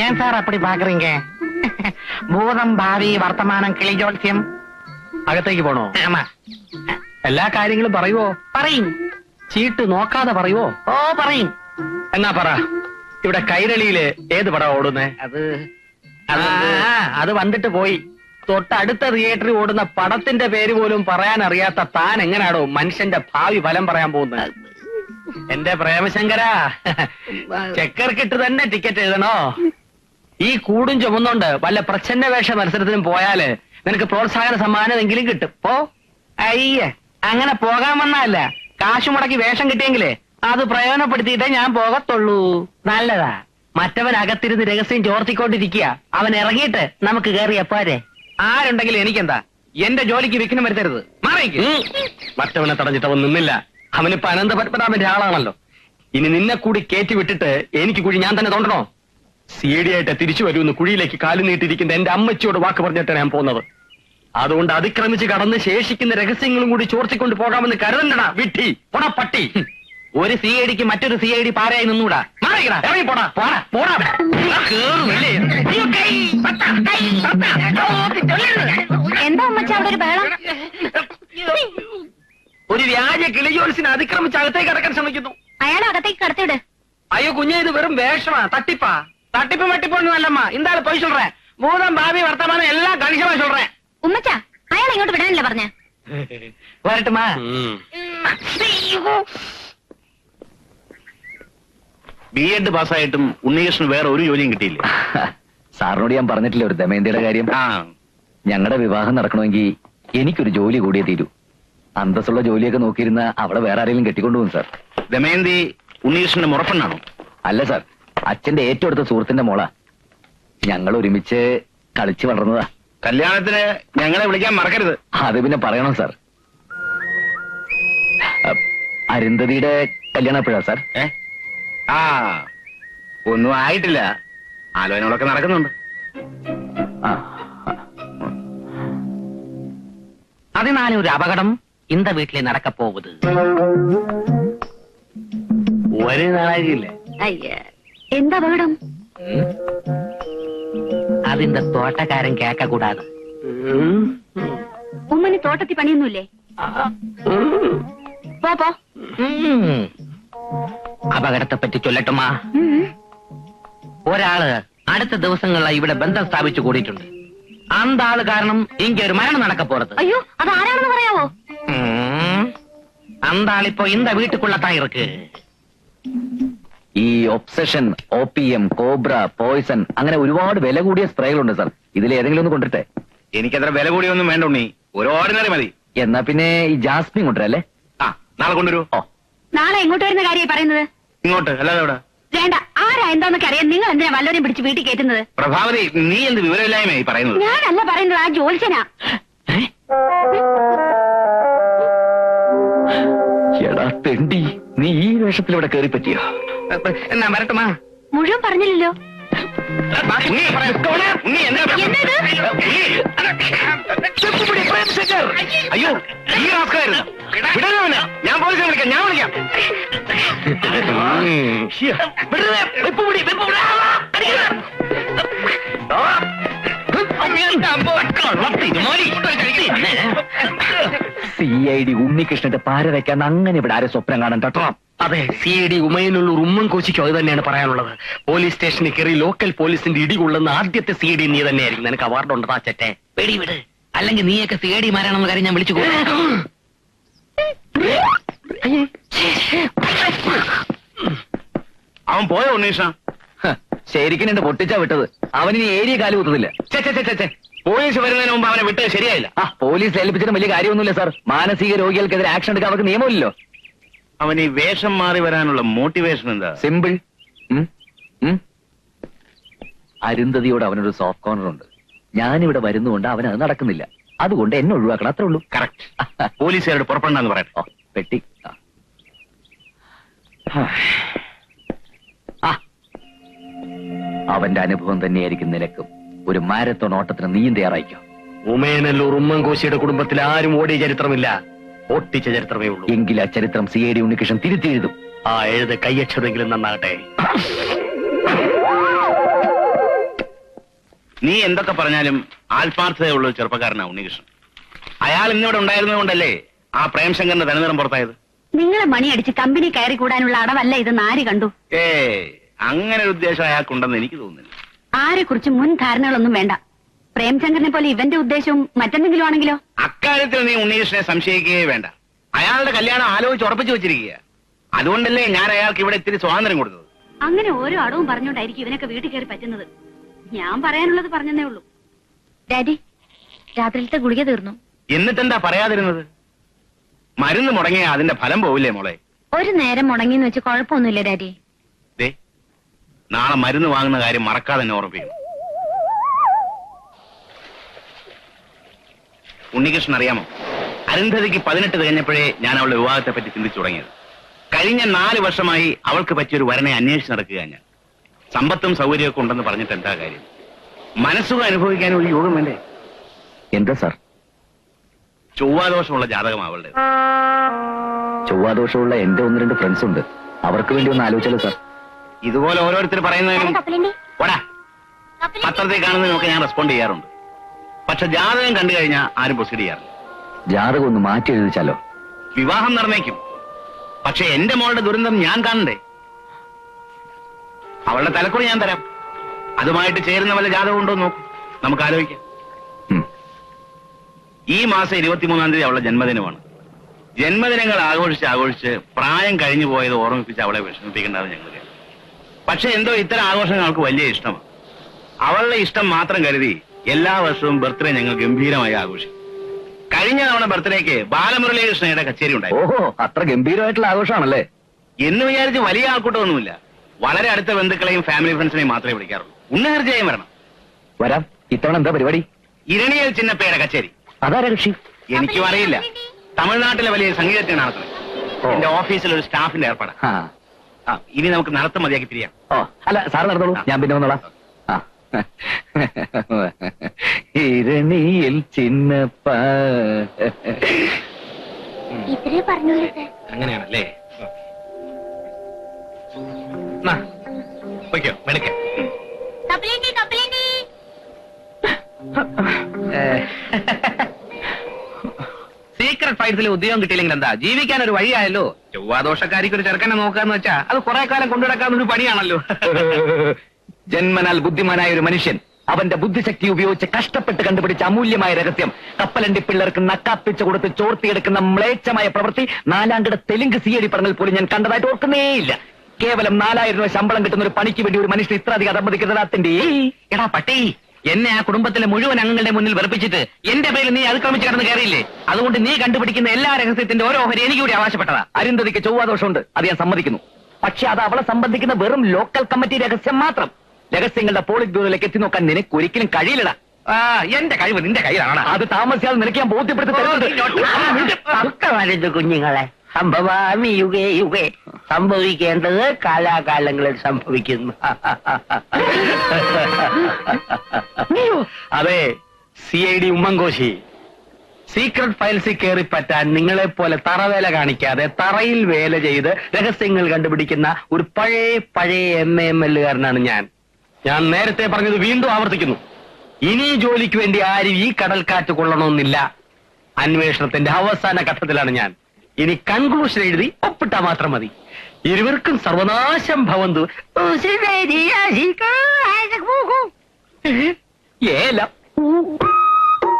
ஏன் சார் அப்படி பாக்குறீங்க பூதம் பாவி വർത്തമാനം കിളി ജോത്സ്യം അകത്തേക്ക് പോണോ ആമാ എല്ലാ കാര്യങ്ങളും പറയുവോ പറയും ചീട്ട് നോക്കാതെ പറയുവോ ഓ പറയും എന്നാ പറ ഇവിടെ കൈരളിയില് ഏത് പടം ഓടുന്നേ അത് ആ, അത് വന്നിട്ട് പോയി തൊട്ടടുത്ത തിയേറ്ററിൽ ഓടുന്ന പടത്തിന്റെ പേര് പോലും പറയാൻ അറിയാത്ത താൻ എങ്ങനാടോ മനുഷ്യന്റെ ഭാവി ഫലം പറയാൻ പോകുന്നത് എന്റെ പ്രേമശങ്കര ചെക്കർക്കിട്ട് തന്നെ ടിക്കറ്റ് എഴുതണോ ഈ കൂടും ചുമന്നുകൊണ്ട് വല്ല പ്രച്ഛന്ന വേഷ മത്സരത്തിനും പോയാൽ നിനക്ക് പ്രോത്സാഹന സമ്മാനം എങ്കിലും കിട്ടും. പോ. അയ്യേ അങ്ങനെ പോകാൻ വന്നല്ല. കാശ് മുടക്കി വേഷം കിട്ടിയെങ്കിലേ അത് പ്രയോജനപ്പെടുത്തിയിട്ടേ ഞാൻ പോകത്തുള്ളൂ. നല്ലതാ. മറ്റവൻ അകത്തിരുന്ന് രഹസ്യം ചോർത്തിക്കൊണ്ടിരിക്കുക. അവൻ ഇറങ്ങിയിട്ട് നമുക്ക് കയറിയ പോരെ ആരുണ്ടെങ്കിലും എനിക്കെന്താ? എന്റെ ജോലിക്ക് വിഘ്നം വരുത്തരുത്. മാറിക്ക് മറ്റവനെ തടഞ്ഞിട്ട് അവൻ നിന്നില്ല. അവനിപ്പോ അനന്ത പത്മനാഭന്റെ ആളാണല്ലോ. ഇനി നിന്നെ കൂടി കയറ്റി വിട്ടിട്ട് എനിക്ക് കൂടി ഞാൻ തന്നെ തോണ്ടണോ? സി ഡി ആയിട്ട് തിരിച്ചു വരുമെന്ന് കുഴിയിലേക്ക് കാലു നീട്ടിയിരിക്കുന്ന എന്റെ അമ്മച്ചിയോട് വാക്ക് പറഞ്ഞിട്ടാണ് ഞാൻ പോകുന്നത്. അതുകൊണ്ട് അതിക്രമിച്ച് കടന്ന് ശേഷിക്കുന്ന രഹസ്യങ്ങളും കൂടി ചോർത്തിക്കൊണ്ട് പോകാമെന്ന് കരുതണ്ടടാ വിട്ടി. പോടാ പട്ടി. ഒരു സി ഐ ഡിക്ക് മറ്റൊരു സി ഐ ഡി പാരയായി നിന്നൂടാ. ഇറങ്ങി പോടാ. എന്താ അമ്മച്ച അവിടെ ഒരു ബഹളം? ഒരു വ്യാജ കിളിജോൽസിനെ അതിക്രമിച്ച് അകത്തേക്ക് കടക്കാൻ ശ്രമിക്കുന്നു. അയാളെ അകത്തേക്ക് കടത്തിവിട്. അയ്യോ കുഞ്ഞേ ഇത് വെറും വേഷമാ തട്ടിപ്പാ. தட்டிப்பு மட்டிப்பு ஒண்ணும் இல்லம்மா இந்த ஆளு போய் சொல்றேன் பூதம் பாவி வர்த்தமானம் எல்லாம் கணிசமா சொல்றேன் ഉമ്മച്ച അയാൾ ഇങ്ങോട്ട് വിടാനല്ലേ പറഞ്ഞ வரட்டுமா ബി എഡ് പാസ്സായിട്ടും ഉണ്ണികൃഷ്ണൻ വേറെ ഒരു ജോലിയും കിട്ടിയില്ല സാറിനോട് ഞാൻ പറഞ്ഞിട്ടില്ല ഒരു ദമയന്തിയുടെ കാര്യം ആ ഞങ്ങളുടെ വിവാഹം നടക്കണമെങ്കിൽ എനിക്കൊരു ജോലി കൂടിയേ തീരൂ അന്തസ്സുള്ള ജോലിയൊക്കെ നോക്കിയിരുന്ന അവിടെ വേറെ ആരെങ്കിലും കെട്ടിക്കൊണ്ടുപോകും സാർ ദമയന്തി ഉണ്ണികൃഷ്ണന്റെ മുറപ്പെണ്ണാണോ അല്ല സാർ അച്ഛന്റെ ഏറ്റവും അടുത്ത സുഹൃത്തിന്റെ മോളാ ഞങ്ങൾ ഒരുമിച്ച് കളിച്ചു വളർന്നതാ കല്യാണത്തിന് ഞങ്ങളെ വിളിക്കാൻ മറക്കരുത് അത് പിന്നെ പറയണം സാർ അ, അരുന്ധതിയുടെ കല്യാണം എപ്പോഴാ സാർ ഏ ആ ഒന്നും ആയിട്ടില്ല ആലോചനകളൊക്കെ നടക്കുന്നുണ്ട് ആ அதனால ஒரு அபகடம் இந்த வீட்டிலே நடக்க போகுது ഒരു നാളാകില്ലേ അയ്യ എന്താ വേണം അതിന്റെ തോട്ടക്കാരൻ കേക്ക കൂടാതെ ഉമ്മന് തോട്ടത്തിൽ പണിയൊന്നുമില്ലേ? പോപ്പോ അപകടത്തെ പറ്റി ചൊല്ലട്ടുമാ. ഒരാൾ അടുത്ത ദിവസങ്ങളിലായി ഇവിടെ ബന്ധം സ്ഥാപിച്ചു കൂടിയിട്ടുണ്ട്. അന്താൾ കാരണം എനിക്ക് ഒരു മരണം നടക്കപ്പോറത് അയ്യോ അത് ആരാണെന്ന് പറയാവോ? അന്താളിപ്പോ ഇന്ത വീട്ടുക്കുള്ളത്താ ഇറക്ക് ഈ obsession O P M cobra poison അങ്ങനെ ഒരുപാട് വില കൂടിയ സ്പ്രേകളുണ്ട് സാർ. ഇതിൽ ഏതെങ്കിലും ഒന്ന് കൊണ്ടിട്ടെ എനിക്കത്ര വില കൂടിയൊന്നും വേണ്ട ഉണ്ണി. ഒരു ഓർഡിനറി മതി. എന്നാ പിന്നെ ഈ ജാസ്മിൻ കൊണ്ടുവരല്ലേ? ആ നാളെ കൊണ്ടുവരൂ. ഓ. നാളെ എങ്ങോട്ട് വരുന്ന കാര്യം പറയുന്നത്? ഇങ്ങോട്ട് അല്ലാതെ എവിടെ? വേണ്ട ആരാ എന്താന്നൊക്കെ അറിയാൻ നിങ്ങൾ എന്തിനാ വല്ലവരെയും പിടിച്ച് വീട്ടിൽ കയറ്റുന്നത്? പ്രഭാവതി നീ എന്ത് വിവരമില്ലായ്മയായി പറയുന്നത്? ഞാനല്ല പറയുന്നത് ആ ജോത്സ്യനാ എടാ തെണ്ടി നീ ഈ വേഷത്തിലൂടെ ഇവിടെ കയറി പറ്റിയോ എന്നാ വരട്ടുമാ മുഴുവൻ പറഞ്ഞില്ലല്ലോ. അയ്യോ ഈ റാസ്കായിരുന്നു വിടരുത് അവനെ. ഞാൻ പോലീസിനെ വിളിക്കാം ഞാൻ വിളിക്കാം വിടരുത്. വെപ്പുപിടി, വെപ്പുപിടി. ഐ ഡി ഉണ്ണികൃഷ്ണന്റെ പാര വെക്കാൻ അങ്ങനെ ഇവിടെ ആരെ സ്വപ്നം കാണാൻ തട്ടോ? അതെ സി ഐ ഡി ഉമയനുള്ള ഉമ്മൻ കോശിക്കോ അത് തന്നെയാണ് പറയാനുള്ളത്. പോലീസ് സ്റ്റേഷനിൽ കയറി ലോക്കൽ പോലീസിന്റെ ഇടികൊള്ളുന്ന ആദ്യത്തെ സി ഐ ഡി നീ തന്നെയായിരിക്കും. നിനക്ക് അവാർഡ് ഉണ്ട് താച്ചറ്റെ പേടി വിട്. അല്ലെങ്കിൽ നീയൊക്കെ സി ഐ ഡി മാരാണെന്ന കാര്യം ഞാൻ വിളിച്ചു. അവൻ പോയോ ഉണ്ണീഷ? ശരിക്കും എന്റെ പൊട്ടിച്ചാ വിട്ടത്. അവനിനി ഏരിയ കാലു കുത്തതില്ല പോലീസ് വരുന്നതിന് മുമ്പ് അവനെ വിട്ടത് ശരിയായില്ല. ആ പോലീസ് ഏൽപ്പിച്ചിട്ട് വലിയ കാര്യമൊന്നുമില്ല സാർ. മാനസിക രോഗികൾക്കെതിരെ ആക്ഷൻ എടുക്കാൻ അവർക്ക് നിയമമില്ലല്ലോ. അവൻ ഈ വേഷം മാറി വരാനുള്ള മോട്ടിവേഷൻ എന്താ? സിമ്പിൾ? അരുന്ധതിയോട് അവനൊരു സോഫ്റ്റ് കോർണർ ഉണ്ട്. ഞാനിവിടെ വരുന്നുകൊണ്ട് അവൻ അത് നടക്കുന്നില്ല. അതുകൊണ്ട് എന്നെ ഒഴിവാക്കണം അത്രേ ഉള്ളൂ. കറക്റ്റ് പോലീസുകാരോട് പുറപ്പെടണമെന്ന് പറയട്ടോ. പെട്ടി. അവന്റെ അനുഭവം തന്നെയായിരിക്കും നിനക്കും. ഒരു മാരത്തോൺ ഓട്ടത്തിന് നീയും തയ്യാറായിക്കോ. ഉമയനല്ലൂർ ഉമ്മൻ കോശിയുടെ കുടുംബത്തിൽ ആരും ഓടിയ ചരിത്രമില്ല. ഒട്ടിച്ച ചരിത്രമേ ഉള്ളൂ. എങ്കിൽ ആ ചരിത്രം സി ഐ ഡി ഉണ്ണികൃഷ്ണൻ തിരുത്തി എഴുതും ആ എഴുത് കയ്യക്ഷതെങ്കിലും നന്നാകട്ടെ. നീ എന്തൊക്കെ പറഞ്ഞാലും ആത്മാർത്ഥതയുള്ള ഒരു ചെറുപ്പക്കാരനാ ഉണ്ണികൃഷ്ണൻ. അയാൾ ഇന്നിവിടെ ഉണ്ടായിരുന്നത് കൊണ്ടല്ലേ ആ പ്രേംശങ്കറിന്റെ തനിനിറം പുറത്തായത്? നിങ്ങളെ മണിയടിച്ച് കമ്പനി കയറി കൂടാനുള്ള അടവല്ല ഇത് നാരി കണ്ടു. ഏ അങ്ങനെ ഒരു ഉദ്ദേശം അയാൾക്കുണ്ടെന്ന് എനിക്ക് തോന്നുന്നില്ല. ആരെ കുറിച്ച് മുൻ ധാരണകളൊന്നും വേണ്ട. പ്രേംചന്ദ്രനെ പോലെ ഇവന്റെ ഉദ്ദേശവും മറ്റെന്തെങ്കിലും ആണെങ്കിലോ? അക്കാര്യത്തിൽ നീ ഉണ്ണികൃഷ്ണനെ സംശയിക്കുകയേ വേണ്ട. അയാളുടെ കല്യാണം ആലോചിച്ച് ഉറപ്പിച്ചു വെച്ചിരിക്കുക. അതുകൊണ്ടല്ലേ ഞാൻ അയാൾക്ക് ഇവിടെ ഇത്തിരി സ്വാതന്ത്ര്യം കൊടുത്തത്? അങ്ങനെ ഓരോ അടവും പറഞ്ഞുകൊണ്ടായിരിക്കും ഇവനൊക്കെ വീട്ടിൽ കയറി പറ്റുന്നത്. ഞാൻ പറയാനുള്ളത് പറഞ്ഞതേ ഉള്ളൂ. ഡാഡി രാത്രിയിലത്തെ ഗുളിക തീർന്നു. എന്നിട്ടെന്താ പറയാതിരുന്നത്? മരുന്ന് മുടങ്ങിയ അതിന്റെ ഫലം പോവില്ലേ മോളെ? ഒരു നേരം മുടങ്ങിന്ന് വെച്ച് കുഴപ്പമൊന്നുമില്ല ഡാഡി. നാളെ മരുന്ന് വാങ്ങുന്ന കാര്യം മറക്കാതെ തന്നെ ഓർപ്പിക്കും ഉണ്ണികൃഷ്ണൻ അറിയാമോ? അരുന്ധതിക്ക് പതിനെട്ട് തികഞ്ഞപ്പോഴേ ഞാൻ അവളുടെ വിവാഹത്തെ പറ്റി ചിന്തിച്ചു തുടങ്ങിയത്. കഴിഞ്ഞ നാല് വർഷമായി അവൾക്ക് പറ്റിയൊരു വരനെ അന്വേഷിച്ച് നടക്കുക ഞാൻ. സമ്പത്തും സൗകര്യമൊക്കെ ഉണ്ടെന്ന് പറഞ്ഞിട്ട് എന്താ കാര്യം? മനസ്സുഖം അനുഭവിക്കാൻ ഒരു യോഗം വേണ്ടേ? എന്താ സാർ? ചൊവ്വാദോഷമുള്ള ജാതകം അവളുടെ ചൊവ്വാദോഷമുള്ള എന്റെ ഒന്ന് രണ്ട് ഫ്രണ്ട്സ് ഉണ്ട്. അവർക്ക് വേണ്ടി ഒന്ന് ആലോചിച്ചാലോ സാർ? ഇതുപോലെ ഓരോരുത്തർ പറയുന്നതിനും ഓടാ പത്രത്തിൽ കാണുന്നതിനൊക്കെ ഞാൻ റെസ്പോണ്ട് ചെയ്യാറുണ്ട്. പക്ഷെ ജാതകം കണ്ടു കഴിഞ്ഞാൽ ആരും പ്രൊസീഡ് ചെയ്യാറില്ല. ജാതകം ഒന്ന് മാറ്റി എഴുതിച്ചാലോ? വിവാഹം നിർണയിക്കും. പക്ഷെ എന്റെ മോളുടെ ദുരന്തം ഞാൻ കാണണ്ടേ? അവളുടെ തലക്കുറി ഞാൻ തരാം. അതുമായിട്ട് ചേരുന്ന വല്ല ജാതകം ഉണ്ടോ നോക്കും. നമുക്ക് ആലോചിക്കാം. ഈ മാസം ഇരുപത്തിമൂന്നാം തീയതി അവളുടെ ജന്മദിനമാണ്. ജന്മദിനങ്ങൾ ആഘോഷിച്ച് ആഘോഷിച്ച് പ്രായം കഴിഞ്ഞു പോയത് ഓർമ്മിപ്പിച്ച് അവളെ വിഷമിപ്പിക്കേണ്ടത് ഞങ്ങൾ. പക്ഷെ എന്തോ ഇത്തരം ആഘോഷങ്ങൾ അവൾക്ക് വലിയ ഇഷ്ടം. അവളുടെ ഇഷ്ടം മാത്രം കരുതി എല്ലാ വർഷവും ബർത്ത്ഡേ ഞങ്ങൾ ഗംഭീരമായി ആഘോഷിക്കും. കഴിഞ്ഞ തവണ ബർത്ത്ഡേക്ക് ബാലമുരളീകൃഷ്ണയുടെ കച്ചേരി ഉണ്ടായി. ഓഹോ അത്ര ഗംഭീരമായിട്ടുള്ള ആഘോഷമാണല്ലേ? എന്ന് വിചാരിച്ച് വലിയ ആൾക്കൂട്ടമൊന്നുമില്ല. വളരെ അടുത്ത ബന്ധുക്കളെയും ഫാമിലി ഫ്രണ്ട്സിനെയും മാത്രമേ വിളിക്കാറുള്ളൂ. ഉണ്ണി തീർച്ചയായും വരണം. വരാം. ഇത്തവണ എന്താ പരിപാടി? ഇരണിയൽ ചിന്നപ്പയുടെ കച്ചേരി. അതാരാ കക്ഷി? എനിക്കും അറിയില്ല. തമിഴ്നാട്ടിലെ വലിയ സംഗീതത്തിന് നടത്തുന്നത്. ഓ. എന്റെ ഓഫീസിൽ ഒരു സ്റ്റാഫിന്റെ ഏർപ്പാടാ. ആ ഇനി നമുക്ക് നടത്തം മതിയാക്കി തിരിയാം. ഓ അല്ല സാർ നടന്നോളൂ. ഞാൻ പിന്നെ വന്നോളാം. ആ. ഇരണിയിൽ ചിന്നപ്പ ഇത്രേ പറഞ്ഞുള്ളൂ അങ്ങനെയാണല്ലേ? വയ്ക്കോ മെടുക്കേ. കപ്പലേണ്ടി കപ്പലേണ്ടി സീക്രട്ട് ഫൈറ്റ്സിൽ ഉദ്യോഗം കിട്ടിയില്ലെങ്കിൽ എന്താ ജീവിക്കാൻ ഒരു വഴിയായല്ലോ. ചൊവ്വാദോഷക്കാരിക്ക് ഒരു ചെറുക്കനെ നോക്കാന്ന് വെച്ചാ അത് കുറെ കാലം കൊണ്ടുനടക്കാവുന്ന ഒരു പണിയാണല്ലോ. ജന്മനാൽ ബുദ്ധിമാനായ ഒരു മനുഷ്യൻ അവന്റെ ബുദ്ധിശക്തി ഉപയോഗിച്ച് കഷ്ടപ്പെട്ട് കണ്ടുപിടിച്ച അമൂല്യമായ രഹസ്യം. കപ്പലണ്ടി പിള്ളേർക്ക് നക്കാപ്പിച്ചു കൊടുത്ത് ചോർത്തിയെടുക്കുന്ന മ്ലേച്ഛമായ പ്രവൃത്തി നാലാംകിട തെലുങ്ക് സി ഐ ഡി പറഞ്ഞാൽ പോലും ഞാൻ കണ്ടതായിട്ട് ഓർക്കുന്നേയില്ല. കേവലം നാലായിരം രൂപ ശമ്പളം കിട്ടുന്ന ഒരു പണിക്ക് വേണ്ടി ഒരു മനുഷ്യൻ ഇത്ര അധികം അധമതിക്കുന്നതാത്തിന്റെ എടാ പട്ടി. എന്നെ ആ കുടുംബത്തിലെ മുഴുവൻ അംഗങ്ങളുടെ മുന്നിൽ വെറുപ്പിച്ചിട്ട് എന്റെ പേരിൽ നീ അതിക്രമിച്ച് കടന്ന് കയറിയില്ലേ? അതുകൊണ്ട് നീ കണ്ടുപിടിക്കുന്ന എല്ലാ രഹസ്യത്തിന്റെ ഓരോ ഓഹരി എനിക്ക് കൂടി അവകാശപ്പെട്ടതാ അരുന്ധതിക്ക് ചൊവ്വാദോഷമുണ്ട്. അത് ഞാൻ സമ്മതിക്കുന്നു. പക്ഷെ അത് അവളെ സംബന്ധിക്കുന്ന വെറും ലോക്കൽ കമ്മിറ്റി രഹസ്യം മാത്രം. രഹസ്യങ്ങളുടെ പോളിറ്റ് ബ്യൂറോയിലേക്ക് എത്തി നോക്കാൻ നിനക്ക് ഒരിക്കലും കഴിയില്ലടാ എന്റെ കഴിവ് നിന്റെ കയ്യിലാണ് അത് താമസിയാതെ നിനക്ക് ഞാൻ ബോധ്യപ്പെടുത്തി കുഞ്ഞുങ്ങളെ. സംഭവാമി യുഗേ. യുഗേ സംഭവിക്കേണ്ടത് കാലാകാലങ്ങളിൽ സംഭവിക്കുന്നു. അതെ C I D Ummen Koshi. Secret ഫയൽസിൽ കയറി പറ്റാൻ നിങ്ങളെ പോലെ തറവേല കാണിക്കാതെ തറയിൽ വേല ചെയ്ത് രഹസ്യങ്ങൾ കണ്ടുപിടിക്കുന്ന ഒരു പഴയ പഴയ എം എ എം കാരനാണ് ഞാൻ. ഞാൻ നേരത്തെ പറഞ്ഞത് വീണ്ടും ആവർത്തിക്കുന്നു. ഇനി ജോലിക്ക് വേണ്ടി ആരും ഈ കടൽക്കാറ്റ് കൊള്ളണമെന്നില്ല. അന്വേഷണത്തിന്റെ അവസാന ഘട്ടത്തിലാണ് ഞാൻ. ഇനി കൺക്ലൂഷൻ എഴുതി ഒപ്പിട്ടാ മാത്രം മതി. ഇരുവർക്കും സർവനാശം ഭവന്തു.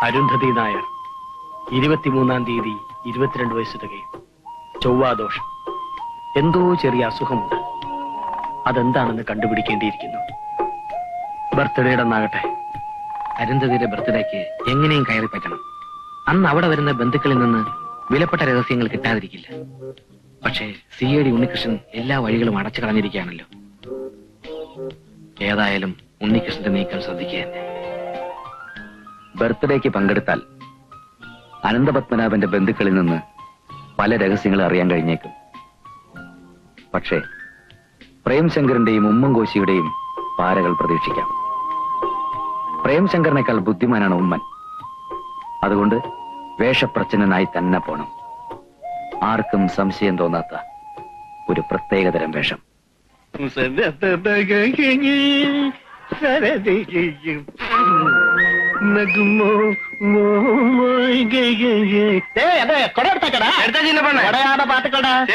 അരുന്ധതി നായർ ഇരുപത്തിമൂന്നാം തീയതി ഇരുപത്തിരണ്ട് വയസ്സ് തികയും. ചൊവ്വാദോഷം എന്തോ ചെറിയ അസുഖമുണ്ട്. അതെന്താണെന്ന് കണ്ടുപിടിക്കേണ്ടിയിരിക്കുന്നു. ബർത്ത്ഡേയുടെ അന്നാകട്ടെ അരുന്ധതിയുടെ ബർത്ത്ഡേക്ക് എങ്ങനെയും കയറി പറ്റണം. അന്ന് അവിടെ വരുന്ന ബന്ധുക്കളിൽ നിന്ന് വിലപ്പെട്ട രഹസ്യങ്ങൾ കിട്ടാതിരിക്കില്ല. പക്ഷേ സി എ ഡി ഉണ്ണികൃഷ്ണൻ എല്ലാ വഴികളും അടച്ചു കളഞ്ഞിരിക്കുകയാണല്ലോ. ഏതായാലും ഉണ്ണികൃഷ്ണന്റെ നീക്കം ശ്രദ്ധിക്കുക തന്നെ. ബർത്ത്ഡേക്ക് പങ്കെടുത്താൽ അനന്തപത്മനാഭന്റെ ബന്ധുക്കളിൽ നിന്ന് പല രഹസ്യങ്ങളും അറിയാൻ കഴിഞ്ഞേക്കും. പക്ഷേ പ്രേംശങ്കറിന്റെയും ഉമ്മൻകോശിയുടെയും പാരകൾ പ്രതീക്ഷിക്കാം. പ്രേംശങ്കറിനേക്കാൾ ബുദ്ധിമാനാണ് ഉമ്മൻ. അതുകൊണ്ട് വേഷപ്രച്ഛന്നനായി തന്നെ പോണം. ആർക്കും സംശയം തോന്നാത്ത ഒരു പ്രത്യേകതരം വേഷം. പാട്ടുകളുടെ പാട്ടുക്കടാ.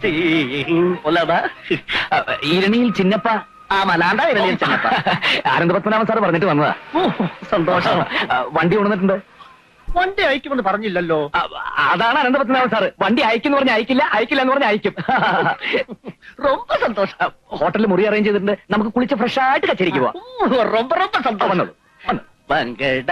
ശരിയെന്നാ ഇരണിയിൽ ചിന്നപ്പ ആ മലാണ്ട ഇരളിയിൽ ചിന്നപ്പ. ആനന്ദപത്മനാഭൻ സാർ പറഞ്ഞിട്ട് വന്നതാ സന്തോഷം ആ, വണ്ടി കൊണ്ടുവന്നിട്ടുണ്ട് വണ്ടി അയക്കുമെന്ന് പറഞ്ഞില്ലല്ലോ ആ, അതാണ് അനന്തപത്മനാഭൻ സാറ് വണ്ടി അയക്കുന്നു പറഞ്ഞാൽ അയക്കില്ല അയക്കില്ല എന്ന് പറഞ്ഞാൽ അയക്കും ரொம்ப സന്തോഷം ഹോട്ടലിൽ മുറി അറേഞ്ച് ചെയ്തിട്ടുണ്ട് നമുക്ക് കുളിച്ച് ഫ്രഷ് ആയിട്ട് കച്ചേരിക്ക് പോവാം ரொம்ப ரொம்ப ആ, സന്തോഷം വന്നോളൂ, വന്നോ. പങ്കട